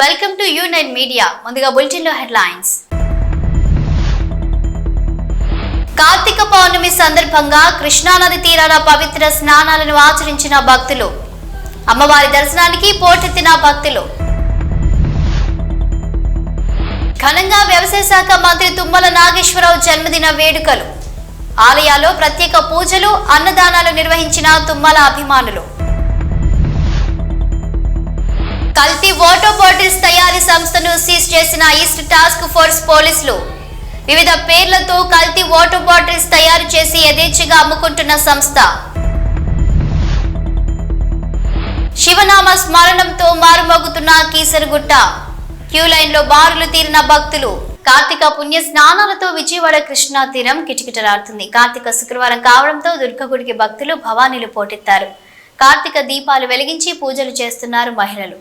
Welcome to U nine media ముందుగా బులెటిన్లో headlines Karthika Pournami సందర్భంగా కృష్ణానది తీరాన పవిత్ర స్నానాలను ఆచరించిన భక్తులు. అమ్మవారి దర్శనానికి పోటెత్తిన భక్తులు. ఘనంగా వ్యవసాయ శాఖ మంత్రి తుమ్మల నాగేశ్వరరావు జన్మదిన వేడుకలు. ఆలయాల్లో ప్రత్యేక పూజలు అన్నదానాలు నిర్వహించిన తుమ్మల అభిమానులు. కల్తీ వాటర్ బాటిల్స్ తయారీ సంస్థను సీజ్ చేసిన ఈస్ట్ టాస్క్ ఫోర్స్ పోలీసులు. వివిధ పేర్లతో కల్తీ వాటర్ బాటిల్స్ తయారు చేసి యథేచ్ఛగా అమ్ముకుంటున్న సంస్థ. శివనామ స్మరణంతో మారుమోగుతున్న కీసరగుట్ట. క్యూ లైన్లో బారులు తీరిన భక్తులు. కార్తీక పుణ్య స్నానాలతో విజయవాడ కృష్ణా తీరం కిటకిటలాడుతుంది. కార్తీక శుక్రవారం కావడంతో దుర్గగుడికి భక్తులు భవానీలు పోటెత్తారు. కార్తీక దీపాలు వెలిగించి పూజలు చేస్తున్నారు మహిళలు.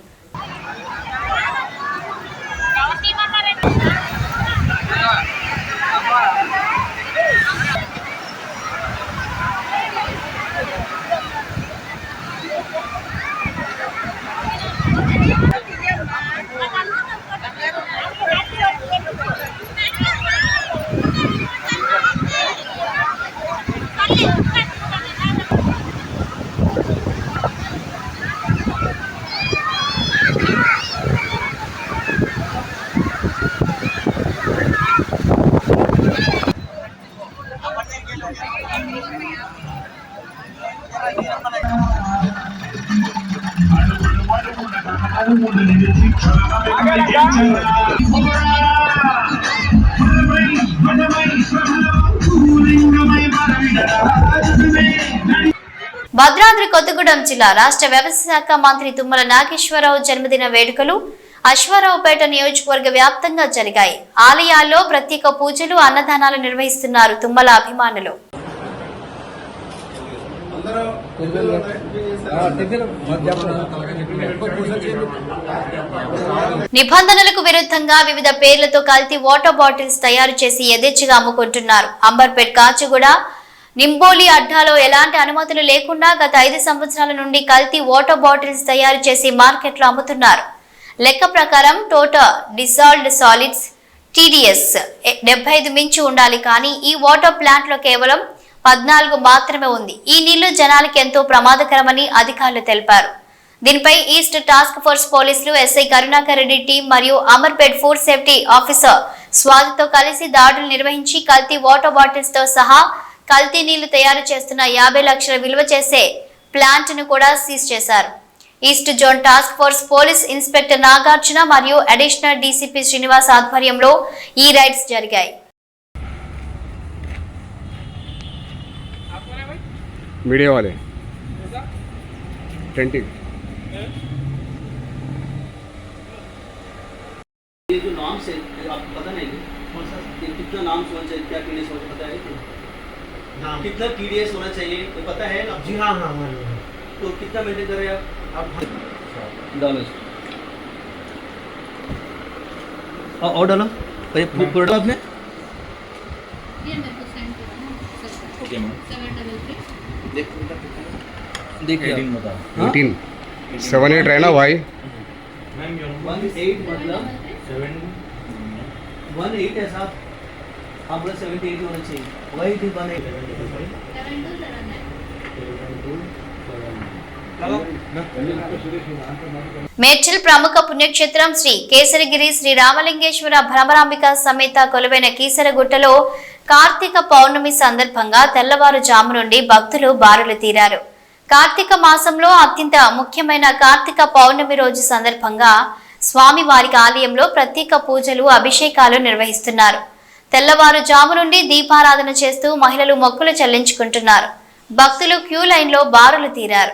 భద్రాద్రి కొత్తగూడెం జిల్లా రాష్ట్ర వ్యవసాయ శాఖ మంత్రి తుమ్మల నాగేశ్వరరావు జన్మదిన వేడుకలు అశ్వారావుపేట నియోజకవర్గ వ్యాప్తంగా జరిగాయి. ఆలయాల్లో ప్రత్యేక పూజలు అన్నదానాలు నిర్వహిస్తున్నారు తుమ్మల అభిమానులు. నిబంధనలకు విరుద్ధంగా వివిధ పేర్లతో కల్తీ వాటర్ బాటిల్స్ తయారు చేసి యథేచ్ఛగా అమ్ముకుంటున్నారు. అంబర్పేట్ కాచిగూడ నింబోలి అడ్డాలో ఎలాంటి అనుమతులు లేకుండా గత ఐదు సంవత్సరాల నుండి కల్తీ వాటర్ బాటిల్స్ తయారు చేసి మార్కెట్లో అమ్ముతున్నారు. లెక్క ప్రకారం టోటా డిసాల్వ్డ్ సాలిడ్స్ టీడీఎస్ డెబ్బై ఐదు మించి ఉండాలి కానీ ఈ వాటర్ ప్లాంట్లో కేవలం పద్నాలుగు మాత్రమే ఉంది. ఈ నీళ్ళు జనాలకి ఎంతో ప్రమాదకరమని అధికారులు తెలిపారు. దీనిపై ఈస్ట్ టాస్క్ ఫోర్స్ పోలీసులు ఎస్ఐ కరుణాకర్ రెడ్డి టీం మరియు అమర్పేట్ ఫుడ్ సేఫ్టీ ఆఫీసర్ స్వాతితో కలిసి దాడులు నిర్వహించి కల్తీ వాటర్ బాటిల్స్తో సహా కల్తీ నీళ్లు తయారు చేస్తున్న యాభై లక్షల విలువ చేసే ప్లాంట్ ను కూడా సీజ్ చేశారు east zone task force police inspector Nagarjuna మరియు అడిషనల్ డీసీపీ శ్రీనివాస్ ఆధ్వర్యంలో ఈ రైడ్స్ జరిగాయి मीडिया वाले टेंटिंग ये जो नॉर्म्स है ये आपको पता नहीं कौन सा ये कितना नॉर्म्स होना चाहिए क्या टीडीएस होना पता है कि नाम कितना टीडीएस होना चाहिए? ये पता है ना? जी हाँ हाँ मालूम है। तो कितना मेंटेन कर रहे हैं आप अब डालो इसको और और डालो। ये पूरा डालो आपने? ये मेरे को सेंड करो ओके मैम देखिए। हाँ? एटीन सेवन एट रहना भाई। मैम वन एट मतलब सेवन वन एट है साहब। అప్పుడు సెవెంటీ ఎయిట్ వచ్చి వైట్ మేడ్చల్ ప్రముఖ పుణ్యక్షేత్రం శ్రీ కేసరిగిరి శ్రీ రామలింగేశ్వర భ్రమరాంబిక సమేత కొలువైన కీసరగుట్టలో కార్తీక పౌర్ణమి సందర్భంగా తెల్లవారుజాము నుండి భక్తులు బారులు తీరారు. కార్తీక మాసంలో అత్యంత ముఖ్యమైన కార్తీక పౌర్ణమి రోజు సందర్భంగా స్వామివారికి ఆలయంలో ప్రత్యేక పూజలు అభిషేకాలు నిర్వహిస్తున్నారు. తెల్లవారుజాము నుండి దీపారాధన చేస్తూ మహిళలు మొక్కులు చెల్లించుకుంటున్నారు. భక్తులు క్యూ లైన్లో బారులు తీరారు.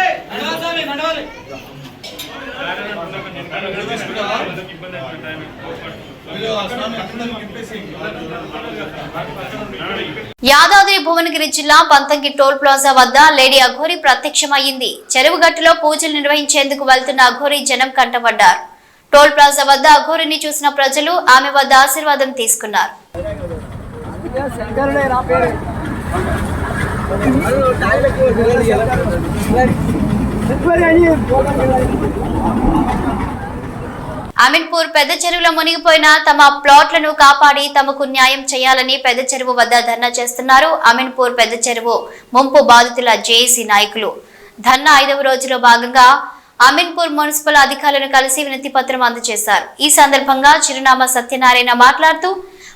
యాదాద్రి భువనగిరి జిల్లా పంతంగి టోల్ ప్లాజా వద్ద లేడీ అఘోరి ప్రత్యక్షమైంది చెరువుగట్టులో పూజలు నిర్వహించేందుకు వెళ్తున్న అఘోరి జనం కంటపడ్డారు. టోల్ ప్లాజా వద్ద అఘోరిని చూసిన ప్రజలు ఆమె వద్ద ఆశీర్వాదం తీసుకున్నారు. అమీన్పూర్ పెద్ద చెరువులో మునిగిపోయిన తమ ప్లాట్లను కాపాడి తమకు న్యాయం చేయాలని పెద్ద చెరువు వద్ద ధర్నా చేస్తున్నారు. అమీన్పూర్ పెద్ద చెరువు ముంపు బాధితుల జేఏసీ నాయకులు. ధర్నా ఐదవ రోజులో భాగంగా అమీన్పూర్ మున్సిపల్ అధికారులను కలిసి వినతి పత్రం అందజేశారు. ఈ సందర్భంగా చిరునామా సత్యనారాయణ మాట్లాడుతూ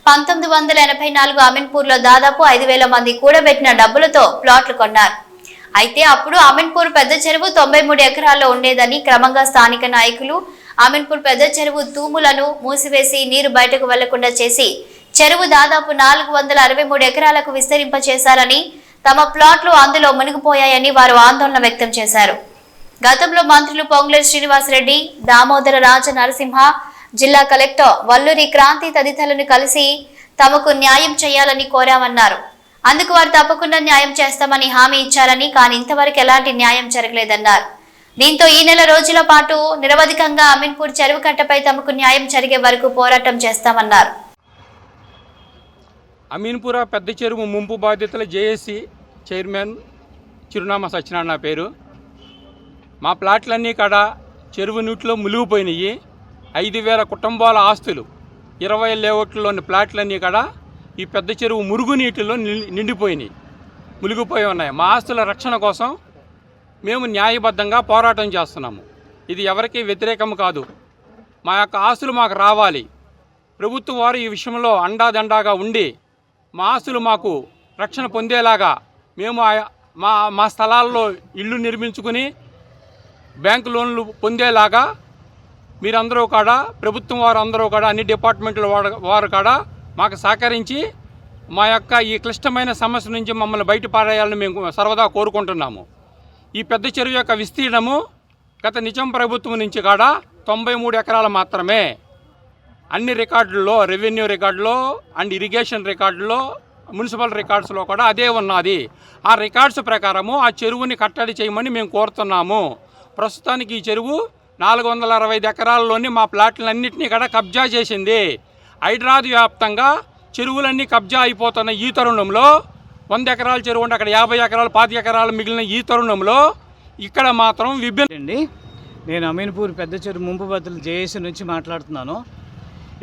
పంతొమ్మిది వందల ఎనభై నాలుగు అమీన్పూర్లో దాదాపు ఐదు వేల మంది కూడబెట్టిన డబ్బులతో ప్లాట్లు కొన్నారు. అయితే అప్పుడు అమీన్పూర్ పెద్ద చెరువు తొంభై మూడు ఎకరాల్లో ఉండేదని క్రమంగా స్థానిక నాయకులు అమీన్పూర్ పెద్ద చెరువు తూములను మూసివేసి నీరు బయటకు వెళ్ళకుండా చేసి చెరువు దాదాపు నాలుగు వందల అరవై మూడు ఎకరాలకు విస్తరింపచేశారని తమ ప్లాట్లు అందులో మునిగిపోయాయని వారు ఆందోళన వ్యక్తం చేశారు. గతంలో మంత్రులు పొంగులేటి శ్రీనివాసరెడ్డి దామోదర రాజ నరసింహ జిల్లా కలెక్టర్ వల్లూరి క్రాంతి తదితరులను కలిసి తమకు న్యాయం చేయాలని కోరామన్నారు. అందుకు వారు తప్పకుండా న్యాయం చేస్తామని హామీ ఇచ్చారని కానీ ఇంతవరకు ఎలాంటి న్యాయం జరగలేదన్నారు. దీంతో ఈ నెల రోజుల పాటు నిరవధికంగా అమీన్పూర్ చెరువు కట్టపై తమకు న్యాయం జరిగే వరకు పోరాటం చేస్తామన్నారు. అమీన్పుర పెద్ద చెరువు ముంపు బాధితుల జేఏసీ చైర్మన్ చిరునామా సత్యనారాయణ నా పేరు. మా ప్లాట్లన్నీ కాడ చెరువు నీటిలో మునిగిపోయినాయి. ఐదు వేల కుటుంబాల ఆస్తులు ఇరవై లేఅవుట్లలోని ప్లాట్లన్నీ కాడ ఈ పెద్ద చెరువు మురుగునీటిలో నిండిపోయినాయి. మునిగిపోయి ఉన్నాయి. మా ఆస్తుల రక్షణ కోసం మేము న్యాయబద్ధంగా పోరాటం చేస్తున్నాము. ఇది ఎవరికీ వ్యతిరేకం కాదు. మా యొక్క ఆస్తులు మాకు రావాలి. ప్రభుత్వం వారు ఈ విషయంలో అండాదండాగా ఉండి మా ఆస్తులు మాకు రక్షణ పొందేలాగా మేము ఆ- మా మా స్థలాల్లో ఇల్లు నిర్మించుకుని బ్యాంకు లోన్లు పొందేలాగా మీరందరూ కూడా ప్రభుత్వం వారు అందరూ కూడా అన్ని డిపార్ట్మెంట్ల వారు కూడా మాకు సహకరించి మా యొక్క ఈ క్లిష్టమైన సమస్య నుంచి మమ్మల్ని బయటపడేయాలని మేము సర్వదా కోరుకుంటున్నాము. ఈ పెద్ద చెరువు యొక్క విస్తీర్ణము గత నిజం ప్రభుత్వం నుంచి కాడ తొంభై మూడు ఎకరాలు మాత్రమే. అన్ని రికార్డుల్లో రెవెన్యూ రికార్డులో అండ్ ఇరిగేషన్ రికార్డులో మున్సిపల్ రికార్డ్స్లో కూడా అదే ఉన్నది. ఆ రికార్డ్స్ ప్రకారము ఆ చెరువుని కట్టడి చేయమని మేము కోరుతున్నాము. ప్రస్తుతానికి ఈ చెరువు నాలుగు వందల అరవై ఐదు ఎకరాల్లోని మా ప్లాట్లన్నింటినీ కూడా కబ్జా చేసింది. హైదరాబాద్ వ్యాప్తంగా చెరువులన్నీ కబ్జా అయిపోతున్న ఈ తరుణంలో వంద ఎకరాల చెరువు ఉంటే అక్కడ యాభై ఎకరాలు పాతి ఎకరాలు మిగిలిన ఈ తరుణంలో ఇక్కడ మాత్రం విభిన్న అండి నేను అమీన్పూర్ పెద్ద చెరువు ముంపు బద్దలు జేఏసీ నుంచి మాట్లాడుతున్నాను.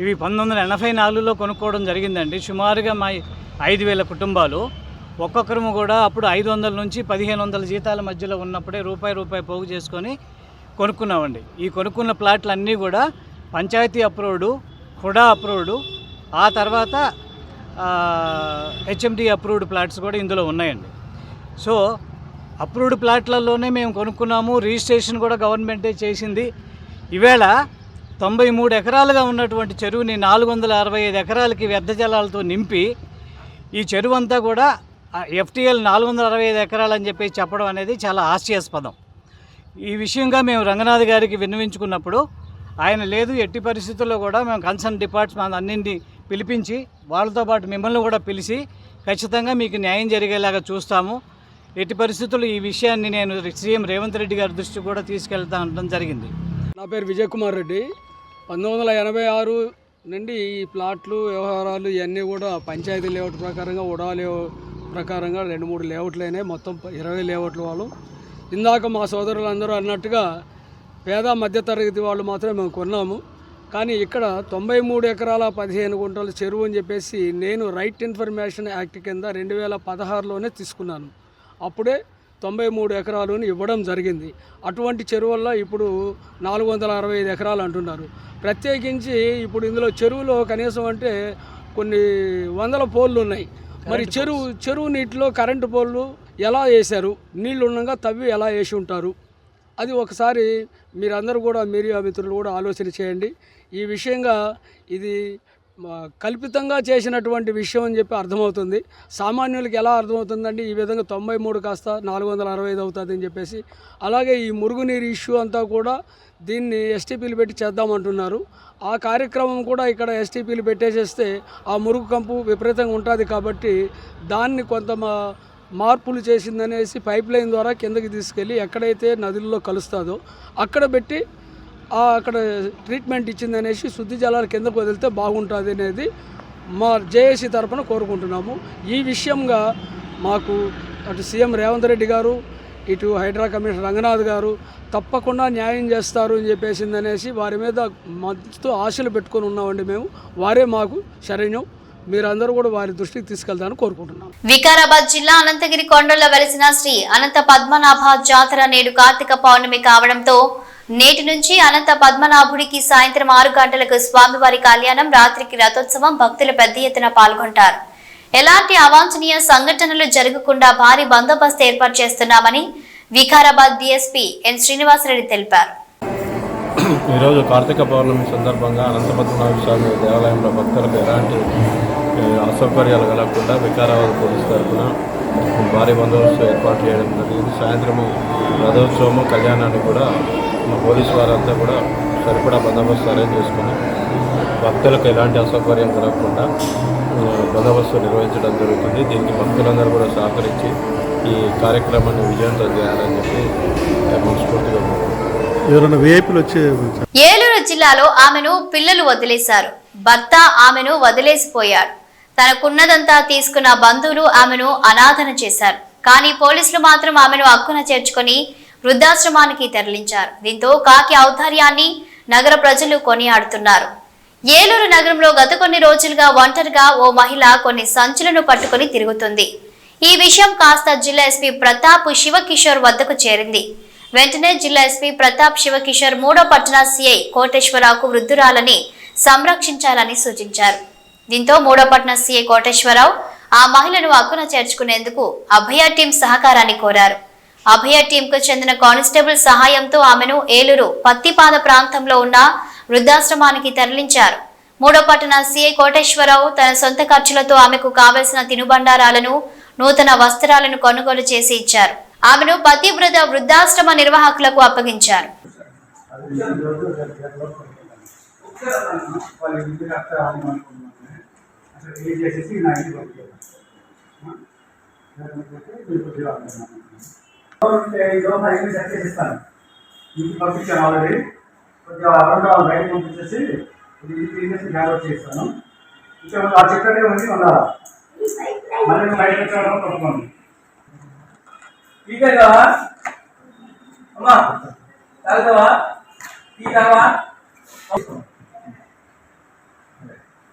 ఇవి పంతొమ్మిది వందల ఎనభై నాలుగులో కొనుక్కోవడం జరిగిందండి. సుమారుగా మా ఐదు వేల కుటుంబాలు. ఒక్కొక్కరు కూడా అప్పుడు ఐదు వందల నుంచి పదిహేను వందల జీతాల మధ్యలో ఉన్నప్పుడే రూపాయి రూపాయి పోగు చేసుకొని కొనుక్కున్నామండి. ఈ కొనుక్కున్న ప్లాట్లు అన్నీ కూడా పంచాయతీ అప్రూవ్డ్ హుడా అప్రూవ్డ్ ఆ తర్వాత హెచ్ఎండి అప్రూవ్డ్ ప్లాట్స్ కూడా ఇందులో ఉన్నాయండి. సో అప్రూవ్డ్ ప్లాట్లలోనే మేము కొనుక్కున్నాము రిజిస్ట్రేషన్ కూడా గవర్నమెంటే చేసింది. ఈవేళ తొంభై మూడు ఎకరాలుగా ఉన్నటువంటి చెరువుని నాలుగు వందల అరవై ఐదు ఎకరాలకి వ్యర్థ జలాలతో నింపి ఈ చెరువు అంతా కూడా ఎఫ్టీఎల్ నాలుగు వందల అరవై ఐదు ఎకరాలు అని చెప్పి చెప్పడం అనేది చాలా హాస్యాస్పదం. ఈ విషయంగా మేము రంగనాథ్ గారికి విన్నవించుకున్నప్పుడు ఆయన లేదు ఎట్టి పరిస్థితుల్లో కూడా మేము కన్సర్న్ డిపార్ట్మెంట్ అన్నింటినీ పిలిపించి వాళ్ళతో పాటు మిమ్మల్ని కూడా పిలిచి ఖచ్చితంగా మీకు న్యాయం జరిగేలాగా చూస్తాము. ఎట్టి పరిస్థితుల్లో ఈ విషయాన్ని నేను సీఎం రేవంత్ రెడ్డి గారి దృష్టికి కూడా తీసుకెళ్తా ఉండడం జరిగింది. నా పేరు విజయ్ కుమార్ రెడ్డి. పంతొమ్మిది వందల ఎనభై ఆరు నుండి ఈ ప్లాట్లు వ్యవహారాలు ఇవన్నీ కూడా పంచాయతీ లేఅవుట్ ప్రకారంగా ఉడా లేఅవుట్ ప్రకారంగా రెండు మూడు లేఅవుట్లు అయినాయి మొత్తం ఇరవై లేఅవుట్లు వాళ్ళు. ఇందాక మా సోదరులందరూ అన్నట్టుగా పేద మధ్యతరగతి వాళ్ళు మాత్రమే మేము కొన్నాము. కానీ ఇక్కడ తొంభై మూడు ఎకరాల పదిహేను గుంటల చెరువు అని చెప్పేసి నేను రైట్ ఇన్ఫర్మేషన్ యాక్ట్ కింద రెండు వేల పదహారులోనే తీసుకున్నాను. అప్పుడే తొంభై మూడు ఎకరాలను ఇవ్వడం జరిగింది. అటువంటి చెరువుల్లో ఇప్పుడు నాలుగు వందల అరవై ఐదు ఎకరాలు అంటున్నారు. ప్రత్యేకించి ఇప్పుడు ఇందులో చెరువులో కనీసం అంటే కొన్ని వందల పోల్లు ఉన్నాయి. మరి చెరువు చెరువు నీటిలో కరెంటు పోల్లు ఎలా వేశారు? నీళ్ళు ఉండగా తవ్వి ఎలా వేసి ఉంటారు? అది ఒకసారి మీరందరూ కూడా మీడియా మిత్రులు కూడా ఆలోచన చేయండి. ఈ విషయంగా ఇది కల్పితంగా చేసినటువంటి విషయం అని చెప్పి అర్థమవుతుంది. సామాన్యులకి ఎలా అర్థమవుతుందండి? ఈ విధంగా తొంభై మూడు కాస్త నాలుగు వందల అరవై ఐదు అవుతుంది అని చెప్పేసి. అలాగే ఈ మురుగునీరు ఇష్యూ అంతా కూడా దీన్ని ఎస్టీపీలు పెట్టి చేద్దామంటున్నారు. ఆ కార్యక్రమం కూడా ఇక్కడ ఎస్టీపీలు పెట్టేసేస్తే ఆ మురుగు కంపు విపరీతంగా ఉంటుంది కాబట్టి దాన్ని కొంత మా మార్పులు చేసిందనేసి పైప్ లైన్ ద్వారా కిందకి తీసుకెళ్ళి ఎక్కడైతే నదుల్లో కలుస్తుందో అక్కడ పెట్టి అక్కడ ట్రీట్మెంట్ ఇచ్చిందనేసి శుద్ధి జలాలు కిందకు వదిలితే బాగుంటుంది అనేది మా జేఏసీ తరఫున కోరుకుంటున్నాము. ఈ విషయంగా మాకు అటు సీఎం రేవంత్ రెడ్డి గారు ఇటు హైడ్రా కమిషనర్ రంగనాథ్ గారు తప్పకుండా న్యాయం చేస్తారు అని చెప్పేసింది అనేసి వారి మీద మస్తు ఆశలు పెట్టుకొని ఉన్నామండి మేము. వారే మాకు శరణ్యం. మీరందరూ కూడా వారి దృష్టికి తీసుకెళ్తారని కోరుకుంటున్నాం. వికారాబాద్ జిల్లా అనంతగిరి కొండల్లో వెలిసిన శ్రీ అనంత పద్మనాభ జాతర నేడు కార్తీక పౌర్ణమి కావడంతో నేటి నుంచి అనంత పద్మనాభుడికి సాయంత్రం ఆరు గంటలకు స్వామివారి కళ్యాణం రాత్రికి రథోత్సవం భక్తులు పెద్ద ఎత్తున పాల్గొంటారు. ఎలాంటి అవాంఛనీయ సంఘటనలు జరగకుండా భారీ బందోబస్తు ఏర్పాటు చేస్తున్నామని వికారాబాద్ డీఎస్పీ ఎన్ శ్రీనివాసరెడ్డి తెలిపారు. ఈరోజు కార్తీక పౌర్ణమి సందర్భంగా అనంతపద్మనాభ స్వామి దేవాలయంలో భక్తులకు ఎలాంటి అసౌకర్యాలు కలగకుండా వికారాబాద్ పోలీస్ తరఫున భారీ బందోబస్తు ఏర్పాటు చేయడం జరిగింది. సాయంత్రము రథోత్సవము కళ్యాణాన్ని కూడా మా పోలీసు వారంతా కూడా సరిపడా బందోబస్తు అరేంజ్ చేసుకుని భక్తులకు ఎలాంటి అసౌకర్యం కలగకుండా బందోబస్తు నిర్వహించడం జరుగుతుంది. దీనికి భక్తులందరూ కూడా సహకరించి ఈ కార్యక్రమాన్ని విజయవంతం చేయాలని చెప్పి మనస్ఫూర్తిగా కోరుకుంటున్నాను. ఎవరైనా విఐపీలు వచ్చే ఏలూరు జిల్లాలో ఆమెను పిల్లలు వదిలేశారు. భర్త ఆమెను వదిలేసిపోయాడు. తనకున్నదంతా తీసుకున్న బంధువులు ఆమెను అనాథన చేశారు. కానీ పోలీసులు మాత్రం ఆమెను హక్కున చేర్చుకొని వృద్ధాశ్రమానికి తరలించారు. దీంతో కాకి ఔదార్యాన్ని నగర ప్రజలు కొనియాడుతున్నారు. ఏలూరు నగరంలో గత కొన్ని రోజులుగా ఒంటరిగా ఓ మహిళ కొన్ని సంచులను పట్టుకొని తిరుగుతుంది. ఈ విషయం కాస్త జిల్లా ఎస్పీ ప్రతాప్ శివకిషోర్ వద్దకు చేరింది. వెంటనే జిల్లా ఎస్పీ ప్రతాప్ శివకిషోర్ మూడో పట్టణ సిఐ కోటేశ్వరరావుకు వృద్ధురాలని సంరక్షించాలని సూచించారు. దీంతో మూడో పట్టణ సిఐ కోటేశ్వరరావు ఆ మహిళను హక్కున చేర్చుకునేందుకు అభయ టీం సహకారాన్ని కోరారు. అభయ టీంకు చెందిన కానిస్టేబుల్ సహాయంతో ఆమెను ఏలూరు పత్తిపాద ప్రాంతంలో ఉన్న వృద్ధాశ్రమానికి తరలించారు. మూడో పట్టణ సీఐ కోటేశ్వరరావు తన సొంత ఖర్చులతో ఆమెకు కావలసిన తినుబండారాలను నూతన వస్త్రాలను కొనుగోలు చేసి ఇచ్చారు. ఆమెను పతివ్రత వృద్ధాశ్రమ నిర్వాహకులకు అప్పగించారు. వాళ్ళ ఇంటికి చేసేసి నా ఇంటికి పంపించాను సెట్ చేసిస్తాను ఇంటికి పంపించాను ఆల్రెడీ కొద్దిగా అరౌండ్ బయట పంపించేసి ఇది ఇంటికి తీసేసి గ్యాదర్ చేస్తాను ఇంకా ఆ చెట్లనే ఉంది మళ్ళా మళ్ళీ బయట వచ్చాను పట్టుకోండి టీకా అమ్మా తాగుతావా టీ తావా ఉంటుంది ఉంటావా లేదా? నీకు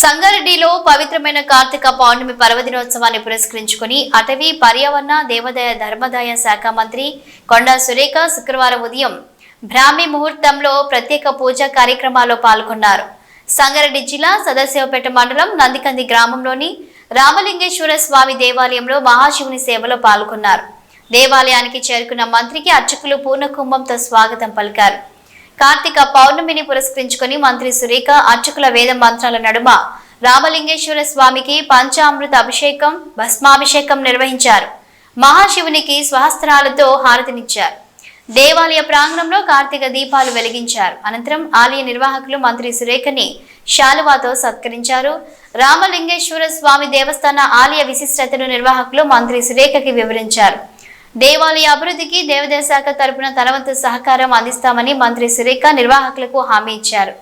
సంగారెడ్డిలో పవిత్రమైన కార్తీక పౌర్ణమి పర్వదినోత్సవాన్ని పురస్కరించుకుని అటవీ పర్యావరణ దేవాదాయ ధర్మదాయ శాఖ మంత్రి కొండా సురేఖ శుక్రవారం ఉదయం బ్రాహ్మీ ముహూర్తంలో ప్రత్యేక పూజా కార్యక్రమాల్లో పాల్గొన్నారు. సంగారెడ్డి జిల్లా సదాశివపేట మండలం నందికంది గ్రామంలోని రామలింగేశ్వర స్వామి దేవాలయంలో మహాశివుని సేవలో పాల్గొన్నారు. దేవాలయానికి చేరుకున్న మంత్రికి అర్చకులు పూర్ణకుంభంతో స్వాగతం పలికారు. కార్తీక పౌర్ణమిని పురస్కరించుకుని మంత్రి సురేఖ అర్చకుల వేద మంత్రాల నడుమ రామలింగేశ్వర స్వామికి పంచామృత అభిషేకం భస్మాభిషేకం నిర్వహించారు. మహాశివునికి స్వహస్త్రాలతో హారతినిచ్చారు. దేవాలయ ప్రాంగణంలో కార్తీక దీపాలు వెలిగించారు. అనంతరం ఆలయ నిర్వాహకులు మంత్రి సురేఖని శాలువాతో సత్కరించారు. రామలింగేశ్వర స్వామి దేవస్థాన ఆలయ విశిష్టతను నిర్వాహకులు మంత్రి సురేఖకి వివరించారు. దేవాలయ అభివృద్ధికి దేవాదాయ శాఖ తరపున తనవంతు సహకారం అందిస్తామని మంత్రి సురేఖ నిర్వాహకులకు హామీ ఇచ్చారు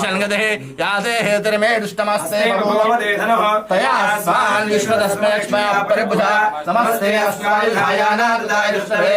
शनगदे याते हेतरमे दुष्टमस्ते भगवदेधनः तया स्वान् विश्वदस्मै क्षमया परिबुधा नमस्ते अस्मायुधायानादाय दुष्टवे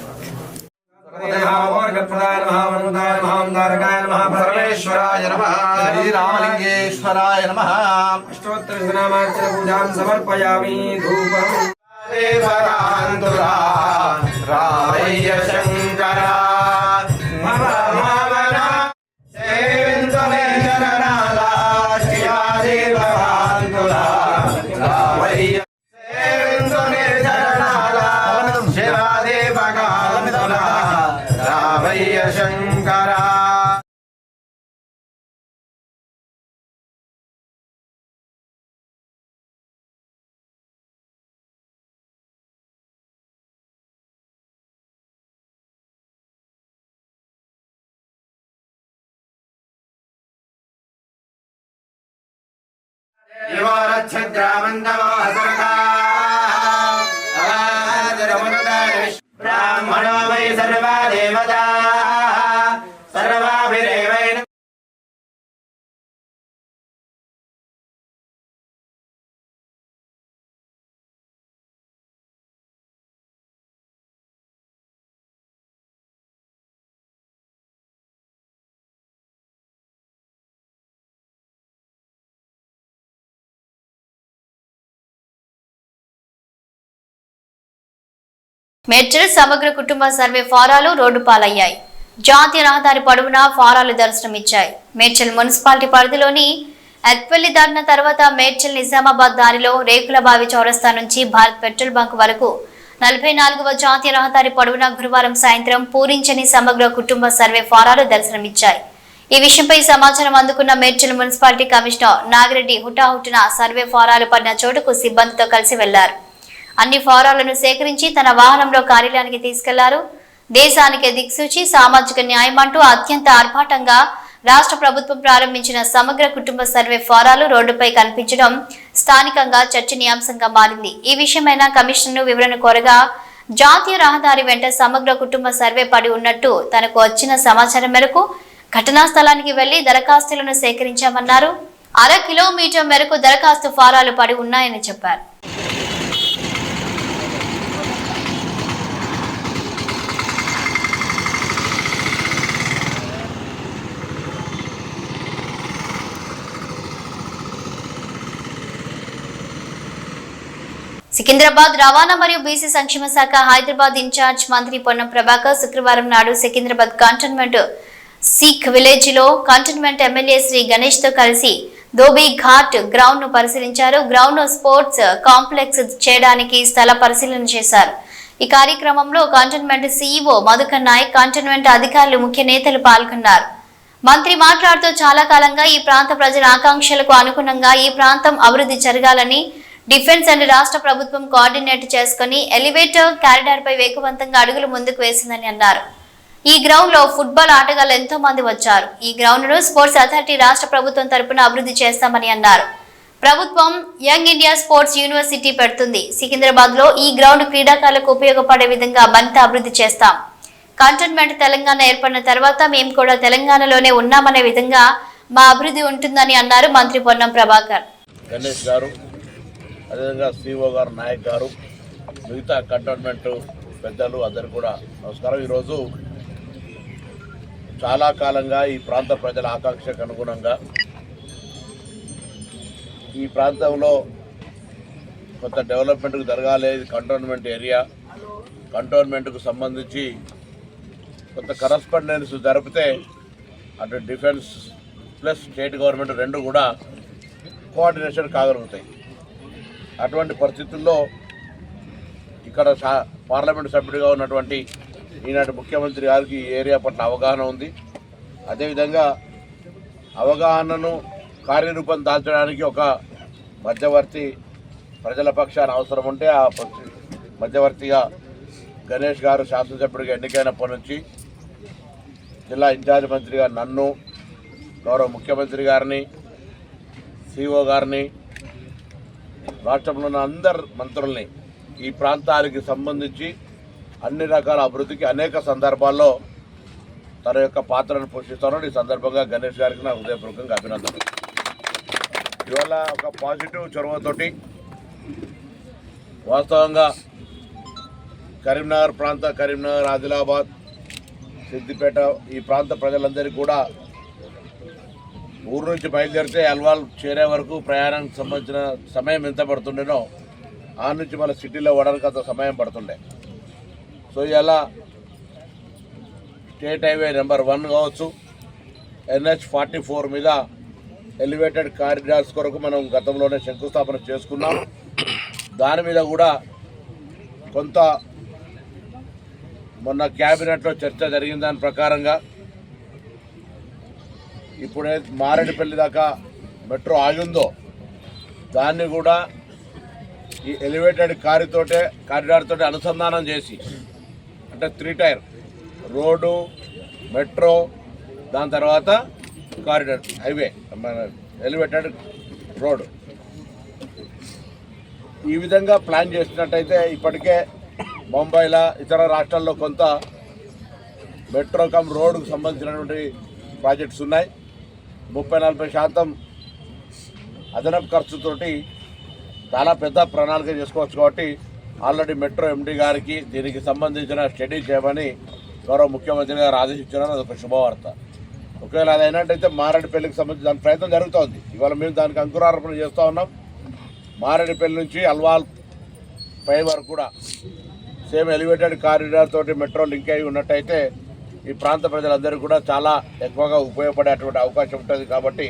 नमः स्वाभ्यः स्वापतिभ्यश्च वो नमो नमः ऋषेभ्यश्च पतिभ्यश्च वो नमः नमः व्याधिने श्रीराय प्रपरामे विष्णुमुष्टिरामे अस्मिन्नाथ नमः नमः रुद्रोदरमे क्षेत्रीराय साविधेमते अच्छा परमेश्वराय नमः श्रीरामलिङ्गेश्वराय नमः पूजां समर्पयामि धूपम् देवरान्दुरा रामय्य शङ्करा ब्राह्मणो वै सर्वा देवता మేడ్చల్ సమగ్ర కుటుంబ సర్వే ఫారాలు రోడ్డు పాలయ్యాయి. జాతీయ రహదారి పొడవునా ఫారాలు దర్శనమిచ్చాయి. మేడ్చల్ మున్సిపాలిటీ పరిధిలోని ఎత్పల్లి దాటిన తర్వాత మేడ్చల్ నిజామాబాద్ దారిలో రేకుల బావి చౌరస్తా నుంచి భారత్ పెట్రోల్ బంక్ వరకు నలభై నాలుగవ జాతీయ రహదారి పొడవునా గురువారం సాయంత్రం పూరించని సమగ్ర కుటుంబ సర్వే ఫారాలు దర్శనమిచ్చాయి. ఈ విషయంపై సమాచారం అందుకున్న మేడ్చల్ మున్సిపాలిటీ కమిషనర్ నాగిరెడ్డి హుటాహుటిన సర్వే ఫారాలు పడిన చోటుకు సిబ్బందితో కలిసి వెళ్ళారు. అన్ని ఫారాలను సేకరించి తన వాహనంలో కార్యాలయానికి తీసుకెళ్ళారు. దేశానికి దిక్సూచి సామాజిక న్యాయం అంటూ అత్యంత ఆర్భాటంగా రాష్ట్ర ప్రభుత్వం ప్రారంభించిన సమగ్ర కుటుంబ సర్వే ఫారాలు రోడ్డుపై కనిపించడం స్థానికంగా చర్చనీయాంశంగా మారింది. ఈ విషయమైన కమిషన్ను వివరణ కోరగా జాతీయ రహదారి వెంట సమగ్ర కుటుంబ సర్వే పడి ఉన్నట్టు తనకు వచ్చిన సమాచారం మేరకు ఘటనా స్థలానికి వెళ్ళి దరఖాస్తులను సేకరించామన్నారు. అర కిలోమీటర్ మేరకు దరఖాస్తు ఫారాలు పడి ఉన్నాయని చెప్పారు. సికింద్రాబాద్ రవాణా మరియు బీసీ సంక్షేమ శాఖ హైదరాబాద్ ఇన్ఛార్జ్ మంత్రి పొన్నం ప్రభాకర్ శుక్రవారం నాడు సికింద్రాబాద్ కంటోన్మెంట్ సిక్ విలేజ్లో కంటోన్మెంట్ ఎమ్మెల్యే శ్రీ గణేష్తో కలిసి ధోబీ ఘాట్ గ్రౌండ్ను పరిశీలించారు. గ్రౌండ్ స్పోర్ట్స్ కాంప్లెక్స్ చేయడానికి స్థల పరిశీలన చేశారు. ఈ కార్యక్రమంలో cantonment CEO Madhukar Naik cantonment అధికారులు ముఖ్య నేతలు పాల్గొన్నారు. మంత్రి మాట్లాడుతూ చాలా కాలంగా ఈ ప్రాంత ప్రజల ఆకాంక్షలకు అనుగుణంగా ఈ ప్రాంతం అభివృద్ధి జరగాలని డిఫెన్స్ అండ్ రాష్ట్ర ప్రభుత్వం కోఆర్డినేట్ చేసుకుని ఎలివేటర్ కారిడార్ పై వేగవంతంగా అడుగులు ముందుకు వేసిందని అన్నారు. ఈ గ్రౌండ్లో ఫుట్బాల్ ఆటగాళ్ళు ఎంతో మంది వచ్చారు. ఈ గ్రౌండ్ను స్పోర్ట్స్ అథారిటీ రాష్ట్ర ప్రభుత్వం తరపున అభివృద్ధి చేస్తామని అన్నారు. ప్రభుత్వం యంగ్ ఇండియా స్పోర్ట్స్ యూనివర్సిటీ పెడుతుంది. సికింద్రాబాద్లో ఈ గ్రౌండ్ క్రీడాకారులకు ఉపయోగపడే విధంగా మరింత అభివృద్ధి చేస్తాం. కంటోన్మెంట్ తెలంగాణ ఏర్పడిన తర్వాత మేము కూడా తెలంగాణలోనే ఉన్నామనే విధంగా మా అభివృద్ధి ఉంటుందని అన్నారు మంత్రి పొన్నం ప్రభాకర్. గణేష్ గారు అదేవిధంగా సిఓ గారు నాయక్ గారు మిగతా కంటోన్మెంట్ పెద్దలు అందరు కూడా నమస్కారం. ఈరోజు చాలా కాలంగా ఈ ప్రాంత ప్రజల ఆకాంక్షకు అనుగుణంగా ఈ ప్రాంతంలో కొంత డెవలప్మెంట్కి జరగాలి ఇది కంటోన్మెంట్ ఏరియా కంటోన్మెంట్కు సంబంధించి కొంత కరస్పాండెన్స్ జరిపితే అటు డిఫెన్స్ ప్లస్ స్టేట్ గవర్నమెంట్ రెండు కూడా కోఆర్డినేషన్ కాగలుగుతాయి. అటువంటి పరిస్థితుల్లో ఇక్కడ సా- పార్లమెంట్ సభ్యుడిగా ఉన్నటువంటి ఈనాటి ముఖ్యమంత్రి గారికి ఈ ఏరియా పట్ల అవగాహన ఉంది. అదేవిధంగా అవగాహనను కార్యరూపం దాల్చడానికి ఒక మధ్యవర్తి ప్రజల పక్షాన అవసరం ఉంటే ఆ మధ్యవర్తిగా గణేష్ గారు శాసనసభ్యుడిగా ఎన్నికైనప్పటి నుంచి జిల్లా ఇన్ఛార్జ్ మంత్రిగా నన్ను గౌరవ ముఖ్యమంత్రి గారిని సిఓ గారిని రాష్ట్రంలో ఉన్న అందరు మంత్రుల్ని ఈ ప్రాంతానికి సంబంధించి అన్ని రకాల అభివృద్ధికి అనేక సందర్భాల్లో తన యొక్క పాత్రను పోషిస్తాను ఈ సందర్భంగా గణేష్ గారికి నా హృదయపూర్వకంగా అభినందనలు. ఇవాళ ఒక పాజిటివ్ చొరవతోటి వాస్తవంగా కరీంనగర్ ప్రాంత కరీంనగర్ ఆదిలాబాద్ సిద్దిపేట ఈ ప్రాంత ప్రజలందరికీ కూడా ఊరు నుంచి బయలుదేరితే అల్వాల్ చేరే వరకు ప్రయాణానికి సంబంధించిన సమయం ఎంత పడుతుండేనో ఆ నుంచి మన సిటీలో పడడానికి అంత సమయం పడుతుండే. సో ఇలా స్టేట్ హైవే నెంబర్ వన్ కావచ్చు ఎన్హెచ్ ఫార్టీ ఫోర్ మీద ఎలివేటెడ్ కారిడార్స్ కొరకు మనం గతంలోనే శంకుస్థాపన చేసుకున్నాం. దాని మీద కూడా కొంత మొన్న క్యాబినెట్లో చర్చ జరిగిన దాని ప్రకారంగా ఇప్పుడే మారేడుపల్లి దాకా మెట్రో ఆగిందో దాన్ని కూడా ఈ ఎలివేటెడ్ కారితోటే కారిడార్తో అనుసంధానం చేసి అంటే త్రీ టైర్ రోడ్డు మెట్రో దాని తర్వాత కారిడార్ హైవే మన ఎలివేటెడ్ రోడ్ ఈ విధంగా ప్లాన్ చేసినట్టయితే ఇప్పటికే బొంబాయిలో ఇతర రాష్ట్రాల్లో కొంత మెట్రో కమ్ రోడ్డుకు సంబంధించినటువంటి ప్రాజెక్ట్స్ ఉన్నాయి. ముప్పై నలభై శాతం అదనపు ఖర్చుతోటి చాలా పెద్ద ప్రణాళిక చేసుకోవచ్చు కాబట్టి ఆల్రెడీ మెట్రో ఎండి గారికి దీనికి సంబంధించిన స్టడీ చేయమని గౌరవ ముఖ్యమంత్రి గారు ఆదేశించారని అదొక శుభవార్త. ఒకవేళ అది అయినట్టయితే మారేడుపల్లికి సంబంధించి దాని ప్రయత్నం జరుగుతోంది. ఇవాళ మేము దానికి అంకురారోపణ చేస్తూ ఉన్నాం. మారేడుపల్లి నుంచి అల్వాల్ పై వరకు కూడా సేమ్ ఎలివేటెడ్ కారిడార్ తోటి మెట్రో లింక్ అయి ఉన్నట్టయితే ఈ ప్రాంత ప్రజలందరూ కూడా చాలా ఎక్కువగా ఉపయోగపడేటువంటి అవకాశం ఉంటుంది కాబట్టి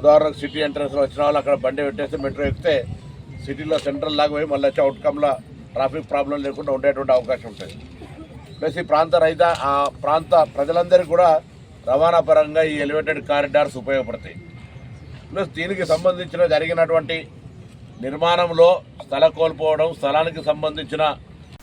ఉదాహరణకు సిటీ ఎంట్రన్స్లో వచ్చిన వాళ్ళు అక్కడ బండి పెట్టేస్తే మెట్రో ఎక్కితే సిటీలో సెంట్రల్ లాగా పోయి మళ్ళీ వచ్చే అవుట్కమ్లో ట్రాఫిక్ ప్రాబ్లం లేకుండా ఉండేటువంటి అవకాశం ఉంటుంది. ప్లస్ ఈ ప్రాంత రైత ఆ ప్రాంత ప్రజలందరికీ కూడా రవాణా పరంగా ఈ ఎలివేటెడ్ కారిడార్స్ ఉపయోగపడతాయి. ప్లస్ దీనికి సంబంధించిన జరిగినటువంటి నిర్మాణంలో స్థల కోల్పోవడం స్థలానికి సంబంధించిన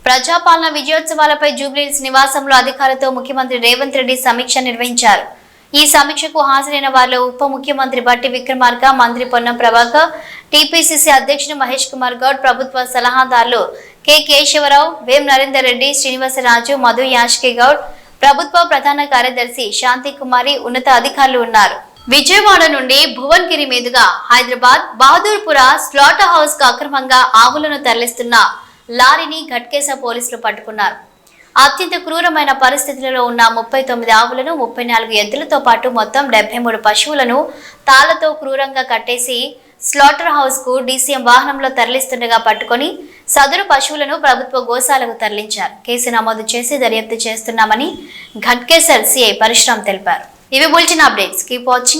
ప్రజాపాలన విజయోత్సవాలపై జూబ్లీహిల్స్ నివాసంలో అధికారులతో ముఖ్యమంత్రి రేవంత్ రెడ్డి సమీక్ష నిర్వహించారు. ఈ సమీక్షకు హాజరైన వారిలో ఉప ముఖ్యమంత్రి బట్టి విక్రమార్క మంత్రి పొన్నం ప్రభాకర్ టీపీసీసీ అధ్యక్షుడు మహేష్ కుమార్ గౌడ్ ప్రభుత్వ సలహాదారులు కె కేశవరావు వేం నరేందర్ రెడ్డి శ్రీనివాసరాజు మధు యాష్కే గౌడ్ ప్రభుత్వ ప్రధాన కార్యదర్శి శాంతి కుమారి ఉన్నత అధికారులు ఉన్నారు. విజయవాడ నుండి భువన్గిరి మీదుగా హైదరాబాద్ బహదూర్పుర స్లాటర్ హౌస్కు అక్రమంగా ఆవులను తరలిస్తున్న లారీని ఘట్కేసా పోలీసులు పట్టుకున్నారు. అత్యంత క్రూరమైన పరిస్థితులలో ఉన్న ముప్పై తొమ్మిది ఆవులను ముప్పై నాలుగు ఎద్దులతో పాటు మొత్తం డెబ్బై మూడు పశువులను తాళ్ళతో క్రూరంగా కట్టేసి స్లాటర్ హౌస్కు డీసీఎం వాహనంలో తరలిస్తుండగా పట్టుకొని సదరు పశువులను ప్రభుత్వ గోశాలకు తరలించారు. కేసు నమోదు చేసి దర్యాప్తు చేస్తున్నామని ఘట్కేసర్ సిఐ పరిశ్రమ తెలిపారు. ఇవి బుల్చిన అప్డేట్స్. Keep watching.